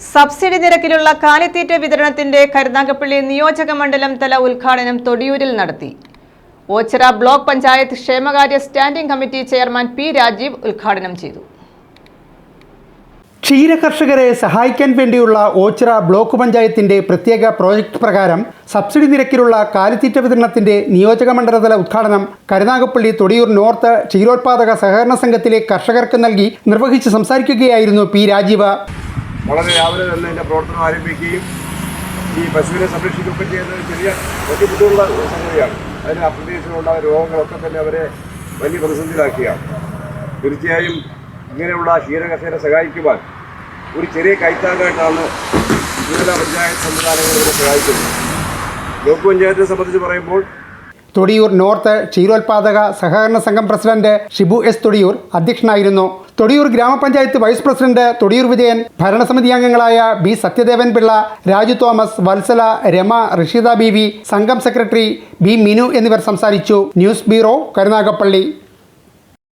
Subsidy നിരക്കിലുള്ള കാലിത്തീറ്റ വിതരണത്തിന്റെ കരുനാഗപ്പള്ളി നിയോജക മണ്ഡലം തല ഉദ്ഘാടനം തൊടിയൂരിൽ നടത്തി. ഓച്ചിറ ബ്ലോക്ക് പഞ്ചായത്ത് ക്ഷേമകാര്യ standing committee chairman P Rajeev ഉദ്ഘാടനം ചെയ്തു. ക്ഷീരകർഷകരെ സഹായിക്കാൻ വേണ്ടിയുള്ള ഓച്ചിറ ബ്ലോക്ക് പഞ്ചായത്തിന്റെ പ്രത്യേക പ്രോജക്റ്റ് പ്രകാരം സബ്സിഡി നിരക്കിലുള്ള കാലിത്തീറ്റ വിതരണത്തിന്റെ നിയോജക മണ്ഡലതല ഉദ്ഘാടനം കരുനാഗപ്പള്ളി തൊടിയൂർ നോർത്ത് ക്ഷീരോത്പാദക സഹകരണ സംഘത്തിലെ കർഷകർക്ക് നൽകി നിർവഹിച്ച് സംസാരിക്കുകയായിരുന്നു പി രാജീവ്. വളരെ രാവിലെ തന്നെ എന്റെ പ്രവർത്തനം ആരംഭിക്കുകയും ഈ പശുവിനെ സംരക്ഷിക്കുകയൊക്കെ ചെയ്യുന്നത് ചെറിയ വലിയ ബുദ്ധിമുട്ടുള്ള സംഗതിയാണ്. അതിന് അപ്രതീക്ഷിതമുള്ള രോഗങ്ങളൊക്കെ തന്നെ അവരെ വലിയ പ്രതിസന്ധിയിലാക്കിയാണ് തീർച്ചയായും ഇങ്ങനെയുള്ള ക്ഷീരകർഷകരെ സഹായിക്കുവാൻ ഒരു ചെറിയ കൈത്താങ്ങായിട്ടാണ് വിവിധ പഞ്ചായത്ത് സംവിധാനങ്ങൾ ഇതിനെ സഹായിക്കുന്നത്. ബ്ലോക്ക് പഞ്ചായത്തിനെ സംബന്ധിച്ച് പറയുമ്പോൾ തൊടിയൂർ നോർത്ത് ക്ഷീരോത്പാദക സഹകരണ സംഘം പ്രസിഡന്റ് ഷിബു എസ് തൊടിയൂർ അധ്യക്ഷനായിരുന്നു. തൊടിയൂർ ഗ്രാമപഞ്ചായത്ത് വൈസ് പ്രസിഡന്റ് തൊടിയൂർ വിജയൻ ഭരണസമിതി അംഗങ്ങളായ B Sathyadevan Pillai Raju Thomas Vathsala Rama Rishitha B V സംഘം സെക്രട്ടറി ബി മിനു എന്നിവർ സംസാരിച്ചു. News bureau Karunagappally.